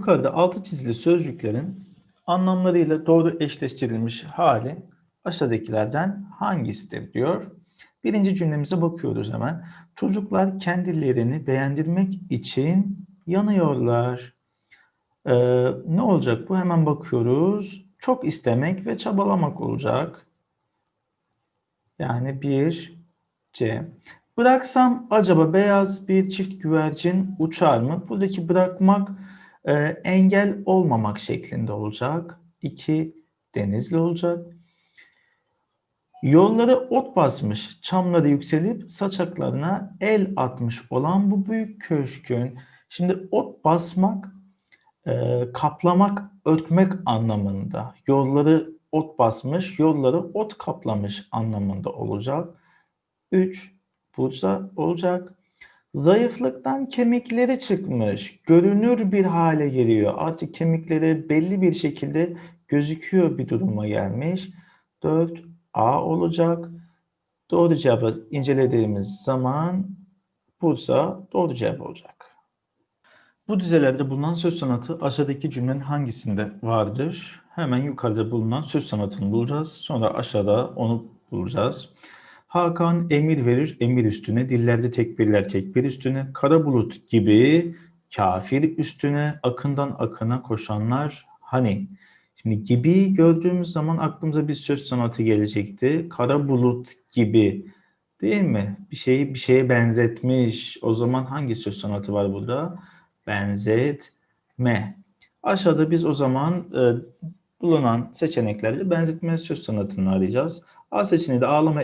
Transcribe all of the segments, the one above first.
yukarıda altı çizili sözcüklerin anlamlarıyla doğru eşleştirilmiş hali aşağıdakilerden hangisidir diyor. Birinci cümlemize bakıyoruz hemen. Çocuklar kendilerini beğendirmek için yanıyorlar. Ee, ne olacak bu? Hemen bakıyoruz. Çok istemek ve çabalamak olacak. Yani bir C. Bıraksam acaba beyaz bir çift güvercin uçar mı? Buradaki bırakmak e, engel olmamak şeklinde olacak. 2 denizli olacak. Yolları ot basmış, çamları yükselip saçaklarına el atmış olan bu büyük köşkün. Şimdi ot basmak, e, kaplamak, örtmek anlamında. Yolları ot basmış, yolları ot kaplamış anlamında olacak. 3 Bursa olacak. Zayıflıktan kemikleri çıkmış, görünür bir hale geliyor. Artık kemikleri belli bir şekilde gözüküyor bir duruma gelmiş. 4 A olacak. Doğru cevabı incelediğimiz zaman Bursa doğru cevap olacak. Bu dizelerde bulunan söz sanatı aşağıdaki cümlenin hangisinde vardır? Hemen yukarıda bulunan söz sanatını bulacağız. Sonra aşağıda onu bulacağız. Hakan emir verir emir üstüne, dillerde tekbirler tekbir üstüne, kara bulut gibi kafir üstüne, akından akına koşanlar hani. Şimdi gibi gördüğümüz zaman aklımıza bir söz sanatı gelecekti. Kara bulut gibi değil mi? Bir şeyi bir şeye benzetmiş. O zaman hangi söz sanatı var burada? Benzetme. Aşağıda biz o zaman e, bulunan seçeneklerle benzetme söz sanatını arayacağız. A seçeneği de ağlama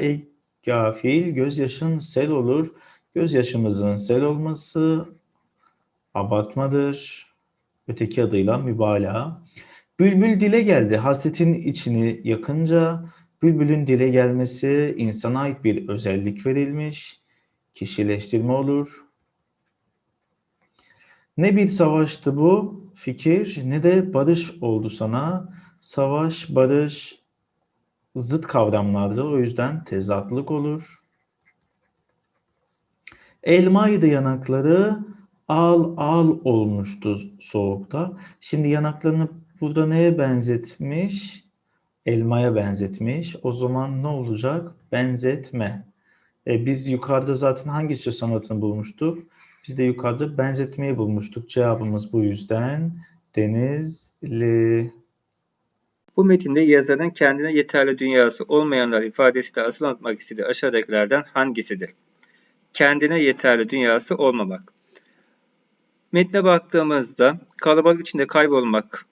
gafil, gözyaşın sel olur. Gözyaşımızın sel olması abartmadır. Öteki adıyla mübalağa. Bülbül dile geldi. Hasretin içini yakınca bülbülün dile gelmesi insana ait bir özellik verilmiş. Kişileştirme olur. Ne bir savaştı bu fikir ne de barış oldu sana. Savaş, barış zıt kavramlardır. O yüzden tezatlık olur. Elmaydı yanakları al al olmuştu soğukta. Şimdi yanaklarını burada neye benzetmiş? Elmaya benzetmiş. O zaman ne olacak? Benzetme. E, biz yukarıda zaten hangi söz sanatını bulmuştuk? Biz de yukarıda benzetmeyi bulmuştuk. Cevabımız bu yüzden denizli. Bu metinde yazarın kendine yeterli dünyası olmayanlar ifadesiyle asıl anlatmak istediği aşağıdakilerden hangisidir? Kendine yeterli dünyası olmamak. Metne baktığımızda kalabalık içinde kaybolmak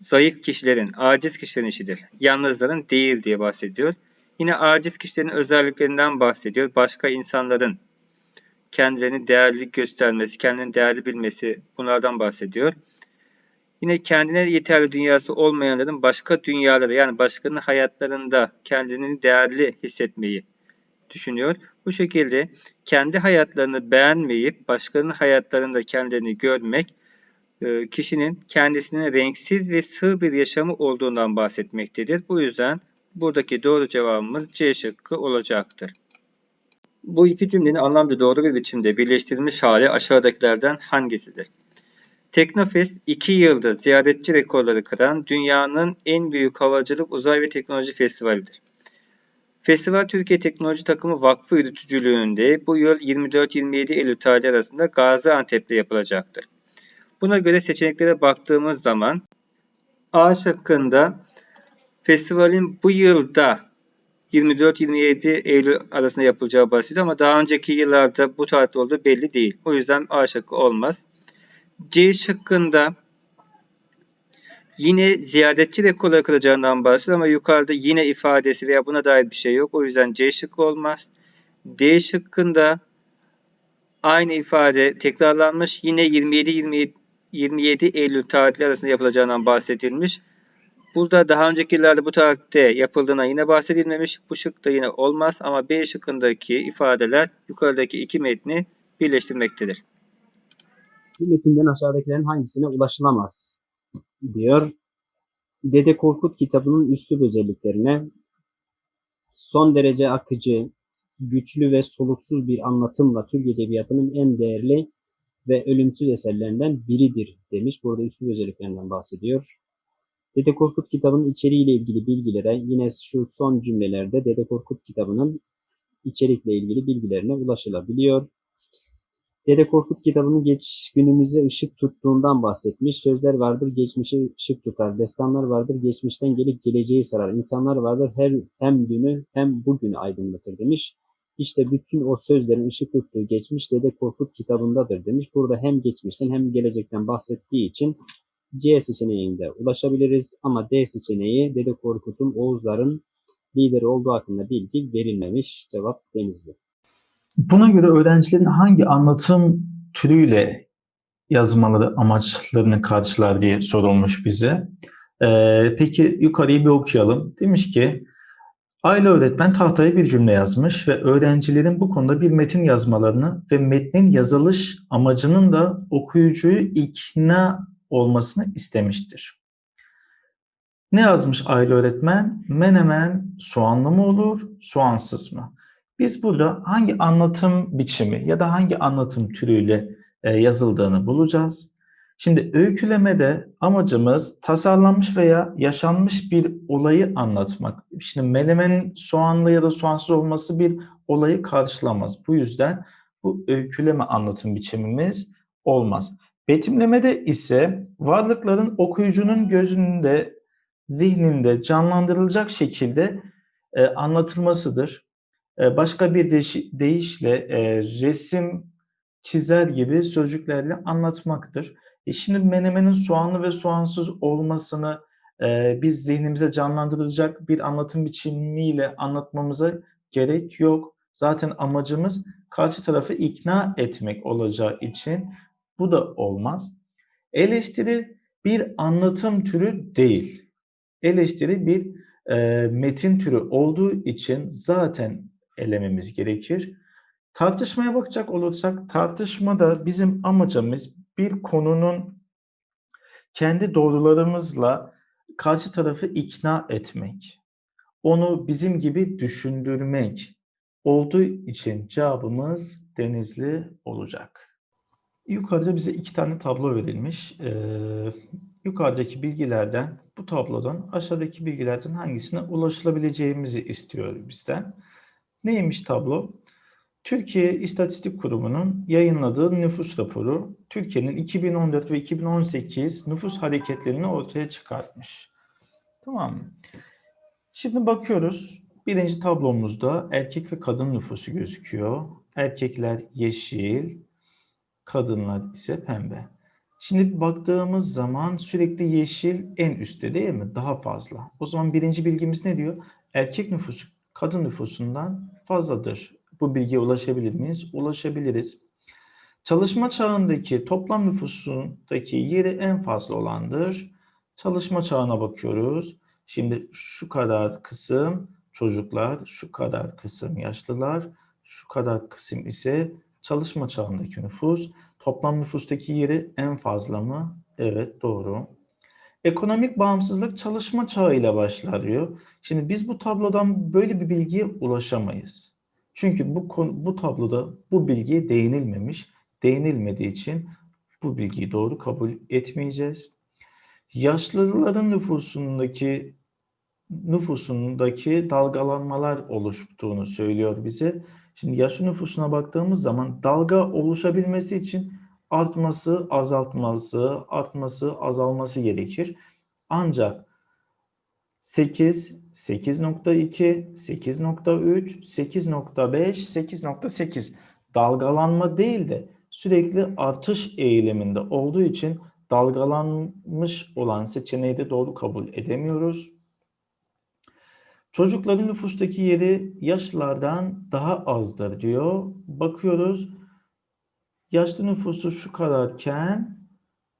zayıf kişilerin, aciz kişilerin işidir. Yalnızların değil diye bahsediyor. Yine aciz kişilerin özelliklerinden bahsediyor. Başka insanların kendilerini değerli göstermesi, kendini değerli bilmesi bunlardan bahsediyor. Yine kendine yeterli dünyası olmayanların başka dünyalarda yani başkanın hayatlarında kendini değerli hissetmeyi düşünüyor. Bu şekilde kendi hayatlarını beğenmeyip başkalarının hayatlarında kendini görmek e, kişinin kendisinin renksiz ve sığ bir yaşamı olduğundan bahsetmektedir. Bu yüzden buradaki doğru cevabımız C şıkkı olacaktır. Bu iki cümlenin anlamda doğru bir biçimde birleştirilmiş hali aşağıdakilerden hangisidir? Teknofest 2 yıldır ziyaretçi rekorları kıran dünyanın en büyük havacılık, uzay ve teknoloji festivalidir. Festival Türkiye Teknoloji Takımı Vakfı yürütücülüğünde bu yıl 24-27 Eylül tarihi arasında Gaziantep'te yapılacaktır. Buna göre seçeneklere baktığımız zaman A şıkkında festivalin bu yılda 24-27 Eylül arasında yapılacağı bahsediyor ama daha önceki yıllarda bu tarihte olduğu belli değil. O yüzden A şıkkı olmaz. C şıkkında yine ziyaretçi rekorları kıracağından bahsediyor ama yukarıda yine ifadesi veya buna dair bir şey yok. O yüzden C şıkkı olmaz. D şıkkında aynı ifade tekrarlanmış. Yine 27 27 Eylül tarihleri arasında yapılacağından bahsedilmiş. Burada daha önceki yıllarda bu tarihte yapıldığına yine bahsedilmemiş. Bu şıkta yine olmaz ama B şıkkındaki ifadeler yukarıdaki iki metni birleştirmektedir. Bu metinden aşağıdakilerin hangisine ulaşılamaz diyor. Dede Korkut kitabının üslup özelliklerine son derece akıcı, güçlü ve soluksuz bir anlatımla Türk Edebiyatı'nın en değerli ve ölümsüz eserlerinden biridir demiş. Burada üslub özelliklerinden bahsediyor. Dede Korkut kitabının içeriğiyle ilgili bilgilere yine şu son cümlelerde Dede Korkut kitabının içerikle ilgili bilgilerine ulaşılabiliyor. Dede Korkut kitabının geç günümüze ışık tuttuğundan bahsetmiş. Sözler vardır geçmişe ışık tutar. Destanlar vardır geçmişten gelip geleceği sarar. İnsanlar vardır her hem dünü hem bugünü aydınlatır demiş. İşte bütün o sözlerin ışık tuttuğu geçmiş Dede Korkut kitabındadır demiş. Burada hem geçmişten hem gelecekten bahsettiği için C seçeneğinde ulaşabiliriz ama D seçeneği Dede Korkut'un Oğuzların lideri olduğu hakkında bilgi verilmemiş. Cevap Denizli. Buna göre öğrencilerin hangi anlatım türüyle yazmaları amaçlarını karşılar diye sorulmuş bize. Ee, peki yukarıyı bir okuyalım. Demiş ki Ayla öğretmen tahtaya bir cümle yazmış ve öğrencilerin bu konuda bir metin yazmalarını ve metnin yazılış amacının da okuyucuyu ikna olmasını istemiştir. Ne yazmış Ayla öğretmen? Menemen soğanlı mı olur, soğansız mı? Biz burada hangi anlatım biçimi ya da hangi anlatım türüyle e, yazıldığını bulacağız. Şimdi öykülemede amacımız tasarlanmış veya yaşanmış bir olayı anlatmak. Şimdi menemenin soğanlı ya da soğansız olması bir olayı karşılamaz. Bu yüzden bu öyküleme anlatım biçimimiz olmaz. Betimlemede ise varlıkların okuyucunun gözünde, zihninde canlandırılacak şekilde e, anlatılmasıdır. E, başka bir deyiş- deyişle e, resim çizer gibi sözcüklerle anlatmaktır. E şimdi menemenin soğanlı ve soğansız olmasını e, biz zihnimize canlandıracak bir anlatım biçimiyle anlatmamıza gerek yok. Zaten amacımız karşı tarafı ikna etmek olacağı için bu da olmaz. Eleştiri bir anlatım türü değil. Eleştiri bir e, metin türü olduğu için zaten elememiz gerekir. Tartışmaya bakacak olursak tartışmada bizim amacımız bir konunun kendi doğrularımızla karşı tarafı ikna etmek. Onu bizim gibi düşündürmek olduğu için cevabımız Denizli olacak. Yukarıda bize iki tane tablo verilmiş. Ee, yukarıdaki bilgilerden, bu tablodan aşağıdaki bilgilerden hangisine ulaşılabileceğimizi istiyor bizden. Neymiş tablo? Türkiye İstatistik Kurumu'nun yayınladığı nüfus raporu Türkiye'nin 2014 ve 2018 nüfus hareketlerini ortaya çıkartmış. Tamam mı? Şimdi bakıyoruz. Birinci tablomuzda erkek ve kadın nüfusu gözüküyor. Erkekler yeşil, kadınlar ise pembe. Şimdi baktığımız zaman sürekli yeşil en üstte değil mi? Daha fazla. O zaman birinci bilgimiz ne diyor? Erkek nüfusu kadın nüfusundan fazladır. Bu bilgiye ulaşabilir miyiz? Ulaşabiliriz. Çalışma çağındaki toplam nüfusundaki yeri en fazla olandır. Çalışma çağına bakıyoruz. Şimdi şu kadar kısım çocuklar, şu kadar kısım yaşlılar, şu kadar kısım ise çalışma çağındaki nüfus. Toplam nüfustaki yeri en fazla mı? Evet doğru. Ekonomik bağımsızlık çalışma çağıyla başlar diyor. Şimdi biz bu tablodan böyle bir bilgiye ulaşamayız. Çünkü bu konu, bu tabloda bu bilgiye değinilmemiş. Değinilmediği için bu bilgiyi doğru kabul etmeyeceğiz. Yaşlıların nüfusundaki nüfusundaki dalgalanmalar oluştuğunu söylüyor bize. Şimdi yaşlı nüfusuna baktığımız zaman dalga oluşabilmesi için artması, azaltması, artması, azalması gerekir. Ancak 8, 8.2, 8.3, 8.5, 8.8 dalgalanma değil de sürekli artış eğiliminde olduğu için dalgalanmış olan seçeneği de doğru kabul edemiyoruz. Çocukların nüfustaki yeri yaşlılardan daha azdır diyor. Bakıyoruz yaşlı nüfusu şu kadarken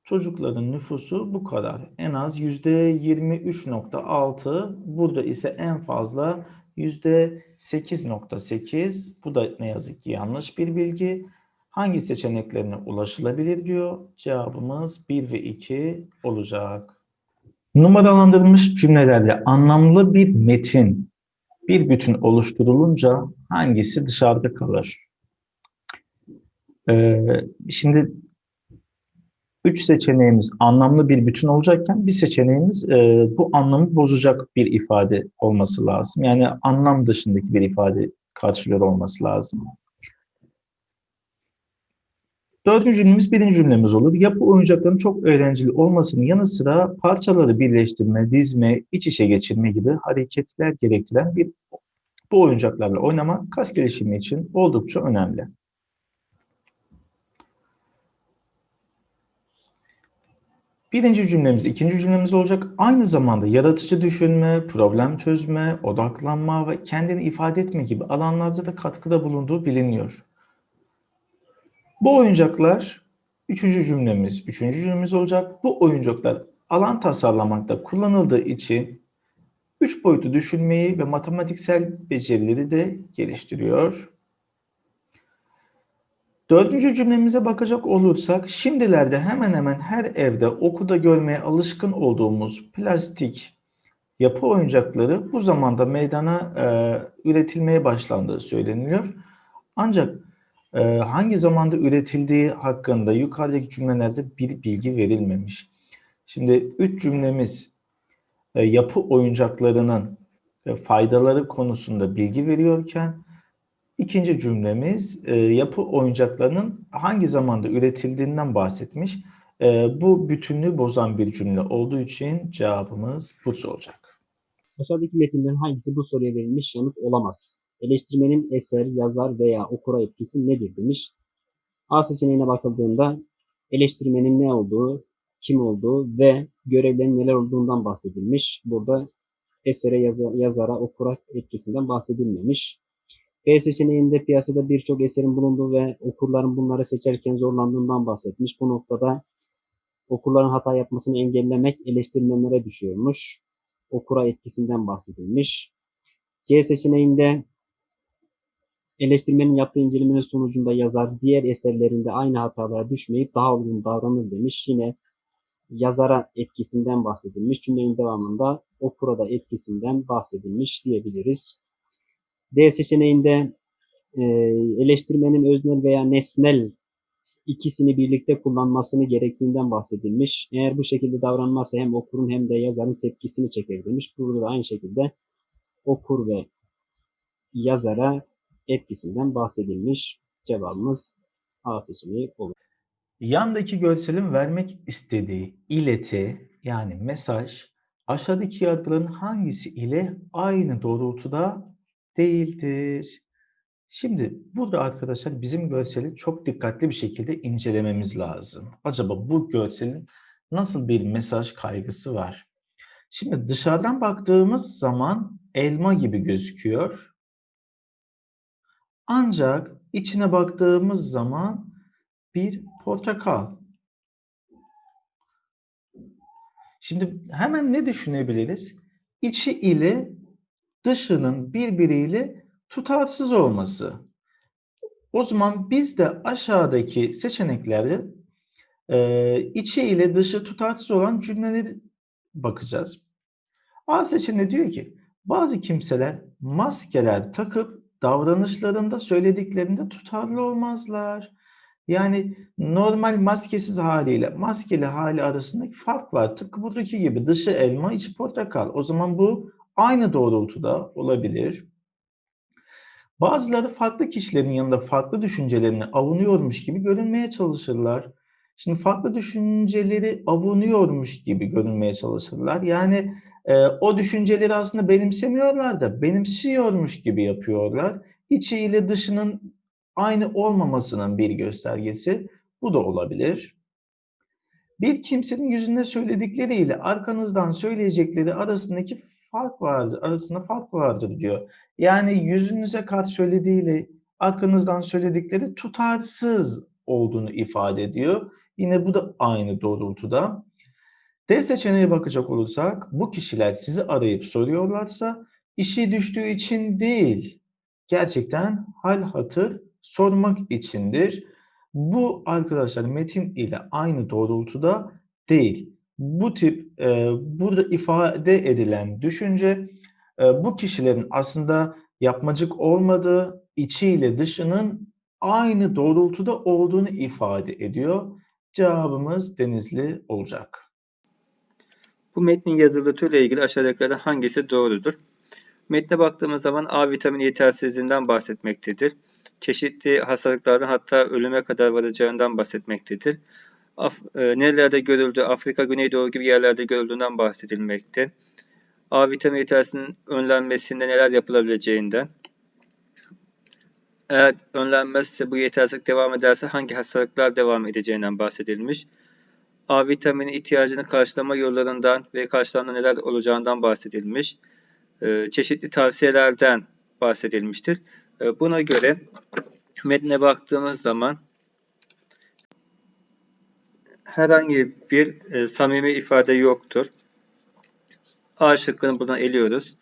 çocukların nüfusu bu kadar. En az %23.6 burada ise en fazla %8.8 bu da ne yazık ki yanlış bir bilgi. Hangi seçeneklerine ulaşılabilir diyor. Cevabımız 1 ve 2 olacak. Numaralandırılmış cümlelerle anlamlı bir metin bir bütün oluşturulunca hangisi dışarıda kalır? Ee, şimdi Üç seçeneğimiz anlamlı bir bütün olacakken bir seçeneğimiz e, bu anlamı bozacak bir ifade olması lazım. Yani anlam dışındaki bir ifade karşılıyor olması lazım. Dördüncü cümlemiz birinci cümlemiz olur. Yapı oyuncakların çok eğlenceli olmasının yanı sıra parçaları birleştirme, dizme, iç içe geçirme gibi hareketler gerektiren bir bu oyuncaklarla oynama kas gelişimi için oldukça önemli. Birinci cümlemiz, ikinci cümlemiz olacak. Aynı zamanda yaratıcı düşünme, problem çözme, odaklanma ve kendini ifade etme gibi alanlarda da katkıda bulunduğu biliniyor. Bu oyuncaklar, üçüncü cümlemiz, üçüncü cümlemiz olacak. Bu oyuncaklar alan tasarlamakta kullanıldığı için üç boyutlu düşünmeyi ve matematiksel becerileri de geliştiriyor. Dördüncü cümlemize bakacak olursak, şimdilerde hemen hemen her evde okulda görmeye alışkın olduğumuz plastik yapı oyuncakları bu zamanda meydana e, üretilmeye başlandığı söyleniliyor. Ancak e, hangi zamanda üretildiği hakkında yukarıdaki cümlelerde bir bilgi verilmemiş. Şimdi üç cümlemiz e, yapı oyuncaklarının e, faydaları konusunda bilgi veriyorken ikinci cümlemiz e, yapı oyuncaklarının hangi zamanda üretildiğinden bahsetmiş. E, bu bütünlüğü bozan bir cümle olduğu için cevabımız Bursa olacak. Aşağıdaki metinlerin hangisi bu soruya verilmiş yanıt olamaz? Eleştirmenin eser, yazar veya okura etkisi nedir demiş. A seçeneğine bakıldığında eleştirmenin ne olduğu, kim olduğu ve görevlerin neler olduğundan bahsedilmiş. Burada esere, yaza- yazara, okura etkisinden bahsedilmemiş. B seçeneğinde piyasada birçok eserin bulunduğu ve okurların bunları seçerken zorlandığından bahsetmiş. Bu noktada okurların hata yapmasını engellemek eleştirmenlere düşüyormuş. Okura etkisinden bahsedilmiş. C seçeneğinde eleştirmenin yaptığı incelemenin sonucunda yazar diğer eserlerinde aynı hatalara düşmeyip daha olgun davranır demiş. Yine yazara etkisinden bahsedilmiş. Cümlenin devamında okura da etkisinden bahsedilmiş diyebiliriz. D seçeneğinde e, eleştirmenin öznel veya nesnel ikisini birlikte kullanmasını gerektiğinden bahsedilmiş. Eğer bu şekilde davranmazsa hem okurun hem de yazarın tepkisini çeker demiş. Burada da aynı şekilde okur ve yazara etkisinden bahsedilmiş. Cevabımız A seçeneği olur. Yandaki görselin vermek istediği ileti yani mesaj aşağıdaki yargıların hangisi ile aynı doğrultuda değildir? Şimdi burada arkadaşlar bizim görseli çok dikkatli bir şekilde incelememiz lazım. Acaba bu görselin nasıl bir mesaj kaygısı var? Şimdi dışarıdan baktığımız zaman elma gibi gözüküyor. Ancak içine baktığımız zaman bir portakal. Şimdi hemen ne düşünebiliriz? İçi ile dışının birbiriyle tutarsız olması. O zaman biz de aşağıdaki seçeneklerde e, içi ile dışı tutarsız olan cümleleri bakacağız. A seçeneği diyor ki bazı kimseler maskeler takıp davranışlarında söylediklerinde tutarlı olmazlar. Yani normal maskesiz haliyle maskeli hali arasındaki fark var. Tıpkı buradaki gibi dışı elma içi portakal. O zaman bu aynı doğrultuda olabilir. Bazıları farklı kişilerin yanında farklı düşüncelerini avunuyormuş gibi görünmeye çalışırlar. Şimdi farklı düşünceleri avunuyormuş gibi görünmeye çalışırlar. Yani e, o düşünceleri aslında benimsemiyorlar da benimsiyormuş gibi yapıyorlar. İçi ile dışının aynı olmamasının bir göstergesi. Bu da olabilir. Bir kimsenin yüzünde söyledikleriyle arkanızdan söyleyecekleri arasındaki fark vardır, arasında fark vardır diyor. Yani yüzünüze karşı söylediğiyle arkanızdan söyledikleri tutarsız olduğunu ifade ediyor. Yine bu da aynı doğrultuda. D seçeneğe bakacak olursak bu kişiler sizi arayıp soruyorlarsa işi düştüğü için değil, gerçekten hal hatır sormak içindir. Bu arkadaşlar metin ile aynı doğrultuda değil. Bu tip e, burada ifade edilen düşünce e, bu kişilerin aslında yapmacık olmadığı, içi ile dışının aynı doğrultuda olduğunu ifade ediyor. Cevabımız Denizli olacak. Bu metnin yazıldığı türle ilgili aşağıdakilerden hangisi doğrudur? Metne baktığımız zaman A vitamini yetersizliğinden bahsetmektedir. Çeşitli hastalıklardan hatta ölüme kadar varacağından bahsetmektedir. Af, e, nerelerde görüldü? Afrika, Güneydoğu gibi yerlerde görüldüğünden bahsedilmekte. A vitamini yetersizliğinin önlenmesinde neler yapılabileceğinden. Eğer önlenmezse bu yetersizlik devam ederse hangi hastalıklar devam edeceğinden bahsedilmiş. A vitamini ihtiyacını karşılama yollarından ve karşılığında neler olacağından bahsedilmiş. Ee, çeşitli tavsiyelerden bahsedilmiştir. Ee, buna göre metne baktığımız zaman herhangi bir e, samimi ifade yoktur. A şıkkını buradan eliyoruz.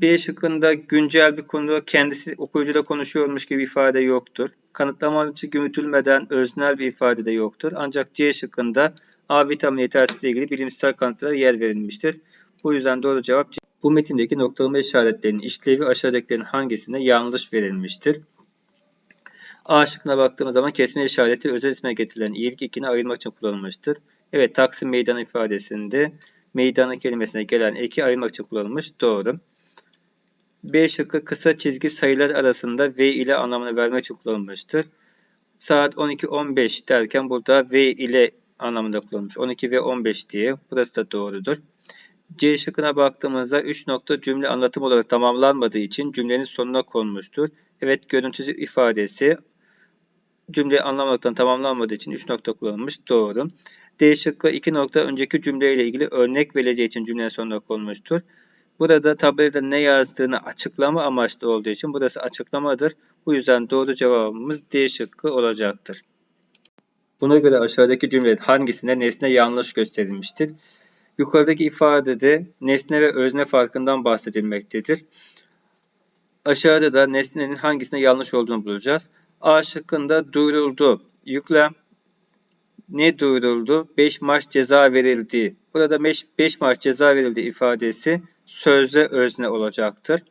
B şıkkında güncel bir konuda kendisi okuyucuyla konuşuyormuş gibi ifade yoktur. Kanıtlama için yürütülmeden öznel bir ifade de yoktur. Ancak C şıkkında A vitamini yetersizliği ilgili bilimsel kanıtlara yer verilmiştir. Bu yüzden doğru cevap C. Bu metindeki noktalama işaretlerinin işlevi aşağıdakilerin hangisinde yanlış verilmiştir? A şıkkına baktığımız zaman kesme işareti özel isme getirilen iyilik ikini ayırmak için kullanılmıştır. Evet Taksim Meydanı ifadesinde meydanı kelimesine gelen eki ayırmak için kullanılmış. Doğru. B şıkkı kısa çizgi sayılar arasında V ile anlamını vermek için kullanılmıştır. Saat 12.15 derken burada V ile anlamında kullanılmış. 12 ve 15 diye. Burası da doğrudur. C şıkkına baktığımızda 3 nokta cümle anlatım olarak tamamlanmadığı için cümlenin sonuna konmuştur. Evet görüntü ifadesi cümle anlamaktan tamamlanmadığı için 3 nokta kullanılmış. Doğru. D şıkkı 2 nokta önceki cümleyle ilgili örnek vereceği için cümlenin sonuna konmuştur. Burada tabloda ne yazdığını açıklama amaçlı olduğu için burası açıklamadır. Bu yüzden doğru cevabımız D şıkkı olacaktır. Buna göre aşağıdaki cümlelerin hangisinde nesne yanlış gösterilmiştir? Yukarıdaki ifadede nesne ve özne farkından bahsedilmektedir. Aşağıda da nesnenin hangisinde yanlış olduğunu bulacağız. A şıkkında duyuruldu. Yüklem ne duyuruldu? 5 maç ceza verildi. Burada 5 maç ceza verildi ifadesi sözde özne olacaktır.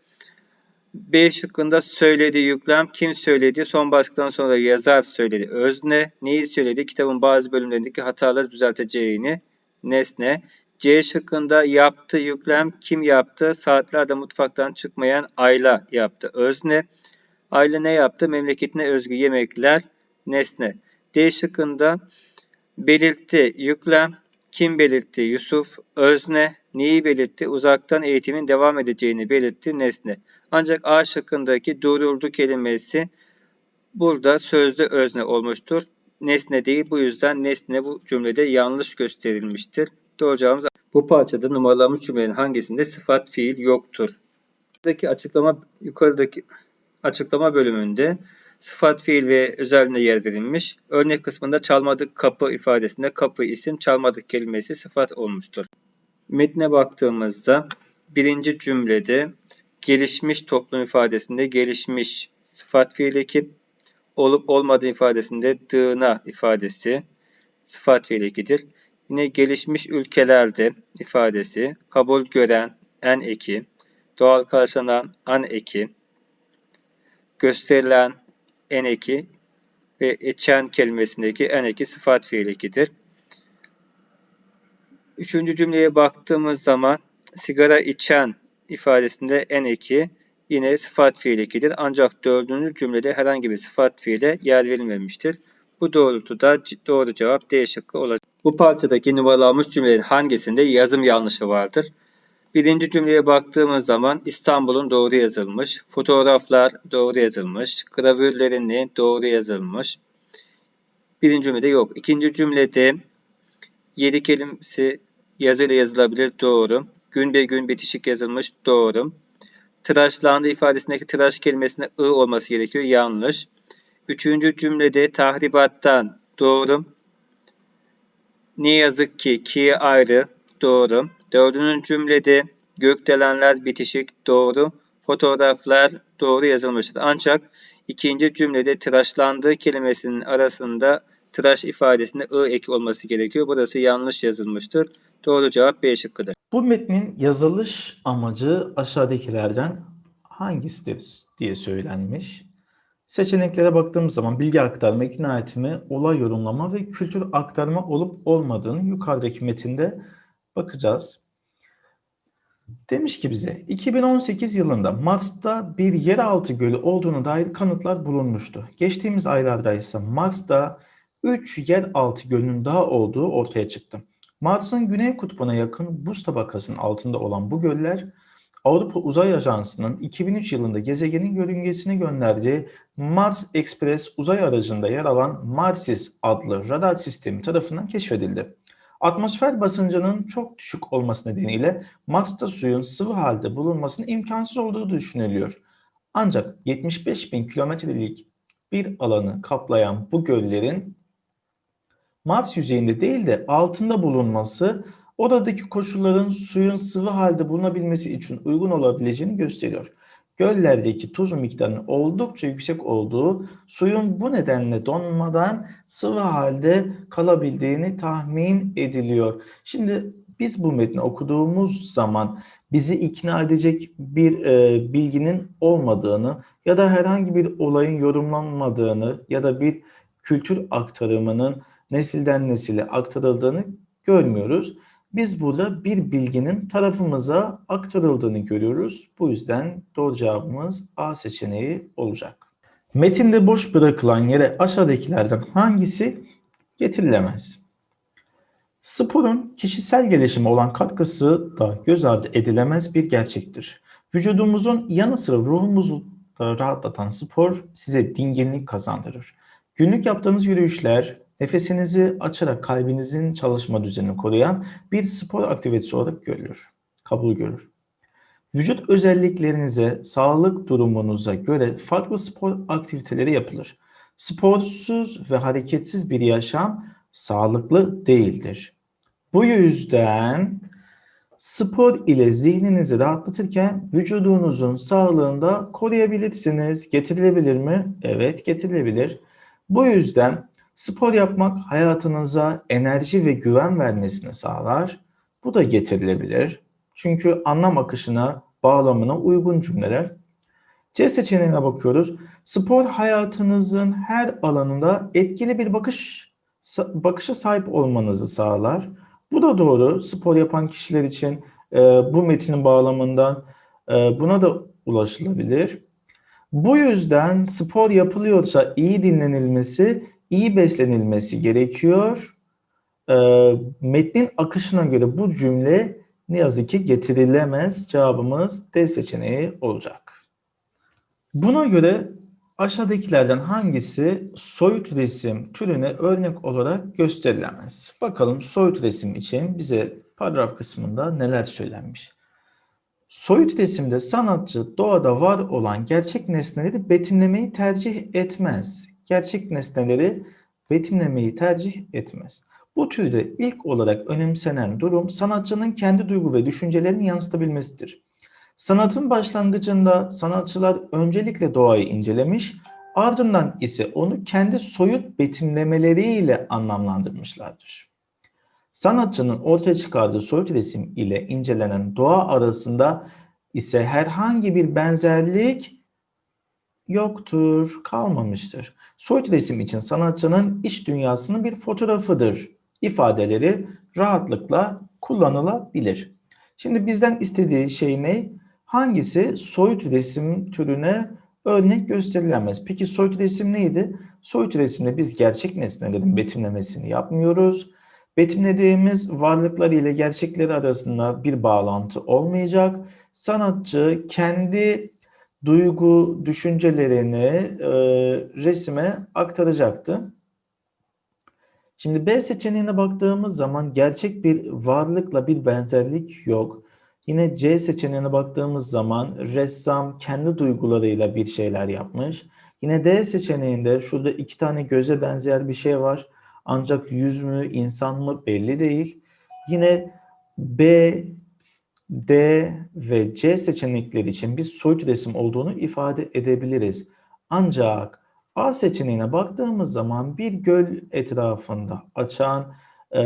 B şıkkında söyledi yüklem. Kim söyledi? Son baskıdan sonra yazar söyledi. Özne. Neyi söyledi? Kitabın bazı bölümlerindeki hataları düzelteceğini. Nesne. C şıkkında yaptı yüklem. Kim yaptı? Saatlerde mutfaktan çıkmayan Ayla yaptı. Özne. Ayla ne yaptı? Memleketine özgü yemekler. Nesne. D şıkkında belirtti yüklem. Kim belirtti? Yusuf. Özne. Neyi belirtti? Uzaktan eğitimin devam edeceğini belirtti nesne. Ancak A şıkkındaki duruldu kelimesi burada sözde özne olmuştur. Nesne değil. Bu yüzden nesne bu cümlede yanlış gösterilmiştir. Doğru cevabımız bu parçada numaralanmış cümlenin hangisinde sıfat fiil yoktur? Buradaki açıklama yukarıdaki açıklama bölümünde sıfat fiil ve özelliğine yer verilmiş. Örnek kısmında çalmadık kapı ifadesinde kapı isim çalmadık kelimesi sıfat olmuştur. Metne baktığımızda birinci cümlede gelişmiş toplum ifadesinde gelişmiş sıfat fiil ekip olup olmadığı ifadesinde dığına ifadesi sıfat fiil ekidir. Yine gelişmiş ülkelerde ifadesi kabul gören en eki, doğal karşılanan an eki, gösterilen en eki ve içen kelimesindeki en eki sıfat fiil ekidir. Üçüncü cümleye baktığımız zaman sigara içen ifadesinde en eki yine sıfat fiil ekidir. Ancak dördüncü cümlede herhangi bir sıfat fiile yer verilmemiştir. Bu doğrultuda doğru cevap D şıkkı olacak. Bu parçadaki numaralanmış cümlelerin hangisinde yazım yanlışı vardır? Birinci cümleye baktığımız zaman İstanbul'un doğru yazılmış, fotoğraflar doğru yazılmış, gravürlerini doğru yazılmış. Birinci cümlede yok. İkinci cümlede Yedi kelimesi yazıyla yazılabilir. Doğru. Gün be gün bitişik yazılmış. Doğru. Tıraşlandı ifadesindeki tıraş kelimesinde ı olması gerekiyor. Yanlış. Üçüncü cümlede tahribattan. Doğru. Ne yazık ki ki ayrı. Doğru. Dördüncü cümlede gökdelenler bitişik. Doğru. Fotoğraflar doğru yazılmıştır. Ancak ikinci cümlede tıraşlandığı kelimesinin arasında tıraş ifadesinde ı eki olması gerekiyor. Burası yanlış yazılmıştır. Doğru cevap B şıkkıdır. Bu metnin yazılış amacı aşağıdakilerden hangisidir diye söylenmiş. Seçeneklere baktığımız zaman bilgi aktarma, ikna etme, olay yorumlama ve kültür aktarma olup olmadığını yukarıdaki metinde bakacağız. Demiş ki bize 2018 yılında Mars'ta bir yeraltı gölü olduğuna dair kanıtlar bulunmuştu. Geçtiğimiz aylarda ise Mars'ta 3 yeraltı gölünün daha olduğu ortaya çıktı. Mars'ın güney kutbuna yakın buz tabakasının altında olan bu göller Avrupa Uzay Ajansı'nın 2003 yılında gezegenin yörüngesine gönderdiği Mars Express uzay aracında yer alan Marsis adlı radar sistemi tarafından keşfedildi. Atmosfer basıncının çok düşük olması nedeniyle Mars'ta suyun sıvı halde bulunmasının imkansız olduğu düşünülüyor. Ancak 75 bin kilometrelik bir alanı kaplayan bu göllerin Mars yüzeyinde değil de altında bulunması oradaki koşulların suyun sıvı halde bulunabilmesi için uygun olabileceğini gösteriyor. Göllerdeki tuz miktarının oldukça yüksek olduğu, suyun bu nedenle donmadan sıvı halde kalabildiğini tahmin ediliyor. Şimdi biz bu metni okuduğumuz zaman bizi ikna edecek bir e, bilginin olmadığını ya da herhangi bir olayın yorumlanmadığını ya da bir kültür aktarımının nesilden nesile aktarıldığını görmüyoruz. Biz burada bir bilginin tarafımıza aktarıldığını görüyoruz. Bu yüzden doğru cevabımız A seçeneği olacak. Metinde boş bırakılan yere aşağıdakilerden hangisi getirilemez? Sporun kişisel gelişime olan katkısı da göz ardı edilemez bir gerçektir. Vücudumuzun yanı sıra ruhumuzu da rahatlatan spor size dinginlik kazandırır. Günlük yaptığınız yürüyüşler, nefesinizi açarak kalbinizin çalışma düzenini koruyan bir spor aktivitesi olarak görülür, kabul görür. Vücut özelliklerinize, sağlık durumunuza göre farklı spor aktiviteleri yapılır. Sporsuz ve hareketsiz bir yaşam sağlıklı değildir. Bu yüzden spor ile zihninizi rahatlatırken vücudunuzun sağlığını da koruyabilirsiniz. Getirilebilir mi? Evet getirilebilir. Bu yüzden spor yapmak hayatınıza enerji ve güven vermesini sağlar. Bu da getirilebilir. Çünkü anlam akışına, bağlamına uygun cümleler. C seçeneğine bakıyoruz. Spor hayatınızın her alanında etkili bir bakış bakışa sahip olmanızı sağlar. Bu da doğru. Spor yapan kişiler için e, bu metinin bağlamından e, buna da ulaşılabilir. Bu yüzden spor yapılıyorsa iyi dinlenilmesi, iyi beslenilmesi gerekiyor. E, metnin akışına göre bu cümle ne yazık ki getirilemez. Cevabımız D seçeneği olacak. Buna göre aşağıdakilerden hangisi soyut resim türüne örnek olarak gösterilemez? Bakalım soyut resim için bize paragraf kısmında neler söylenmiş. Soyut resimde sanatçı doğada var olan gerçek nesneleri betimlemeyi tercih etmez. Gerçek nesneleri betimlemeyi tercih etmez. Bu türde ilk olarak önemsenen durum sanatçının kendi duygu ve düşüncelerini yansıtabilmesidir. Sanatın başlangıcında sanatçılar öncelikle doğayı incelemiş, ardından ise onu kendi soyut betimlemeleriyle anlamlandırmışlardır. Sanatçının ortaya çıkardığı soyut resim ile incelenen doğa arasında ise herhangi bir benzerlik yoktur, kalmamıştır. Soyut resim için sanatçının iç dünyasının bir fotoğrafıdır ifadeleri rahatlıkla kullanılabilir. Şimdi bizden istediği şey ne? Hangisi soyut resim türüne örnek gösterilemez? Peki soyut resim neydi? Soyut resimde biz gerçek nesnelerin betimlemesini yapmıyoruz. Betimlediğimiz varlıklar ile gerçekleri arasında bir bağlantı olmayacak. Sanatçı kendi duygu, düşüncelerini e, resime aktaracaktı. Şimdi B seçeneğine baktığımız zaman gerçek bir varlıkla bir benzerlik yok. Yine C seçeneğine baktığımız zaman ressam kendi duygularıyla bir şeyler yapmış. Yine D seçeneğinde şurada iki tane göze benzer bir şey var. Ancak yüz mü, insan mı belli değil. Yine B, D ve C seçenekleri için biz soyut resim olduğunu ifade edebiliriz. Ancak A seçeneğine baktığımız zaman bir göl etrafında açan e,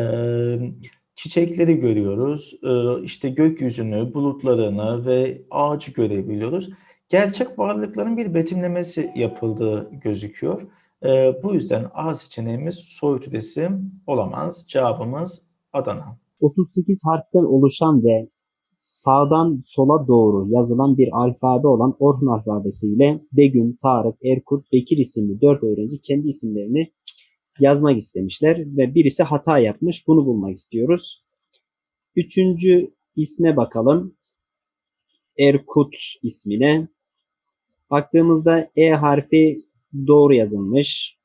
çiçekleri görüyoruz. E, işte gökyüzünü, bulutlarını ve ağacı görebiliyoruz. gerçek varlıkların bir betimlemesi yapıldığı gözüküyor. Ee, bu yüzden A seçeneğimiz soyut resim olamaz. Cevabımız Adana. 38 harften oluşan ve sağdan sola doğru yazılan bir alfabe olan Orhun alfabesiyle Begüm, Tarık, Erkut, Bekir isimli 4 öğrenci kendi isimlerini yazmak istemişler ve birisi hata yapmış. Bunu bulmak istiyoruz. Üçüncü isme bakalım. Erkut ismine. Baktığımızda E harfi doğru yazılmış.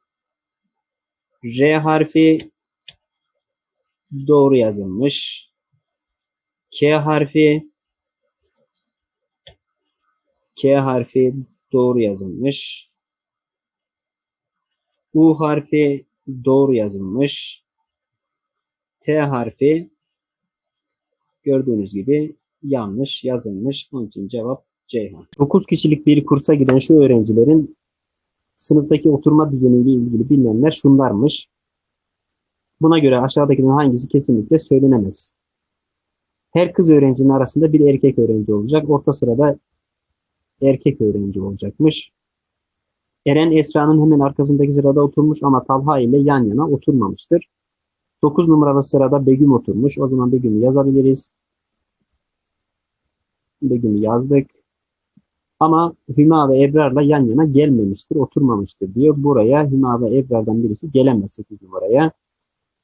R harfi doğru yazılmış. K harfi K harfi doğru yazılmış. U harfi doğru yazılmış. T harfi gördüğünüz gibi yanlış yazılmış. Onun için cevap Ceyhan. 9 kişilik bir kursa giden şu öğrencilerin sınıftaki oturma düzeniyle ilgili bilinenler şunlarmış. Buna göre aşağıdakilerin hangisi kesinlikle söylenemez. Her kız öğrencinin arasında bir erkek öğrenci olacak. Orta sırada erkek öğrenci olacakmış. Eren Esra'nın hemen arkasındaki sırada oturmuş ama Talha ile yan yana oturmamıştır. 9 numaralı sırada Begüm oturmuş. O zaman Begüm'ü yazabiliriz. Begüm'ü yazdık. Ama Hüma ve Ebrar'la yan yana gelmemiştir, oturmamıştır diyor. Buraya Hüma ve Ebrar'dan birisi gelemez 8 numaraya.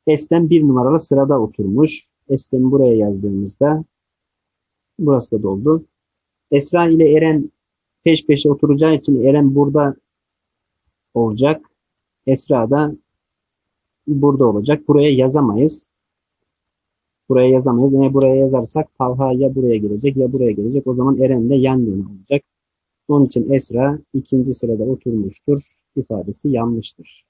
Eslem bir numaralı sırada oturmuş. Eslem'i buraya yazdığımızda burası da doldu. Esra ile Eren peş peşe oturacağı için Eren burada olacak. Esra da burada olacak. Buraya yazamayız. Buraya yazamayız. Eğer buraya yazarsak Talha ya buraya gelecek ya buraya gelecek. O zaman Eren de yan olacak. Onun için Esra ikinci sırada oturmuştur ifadesi yanlıştır.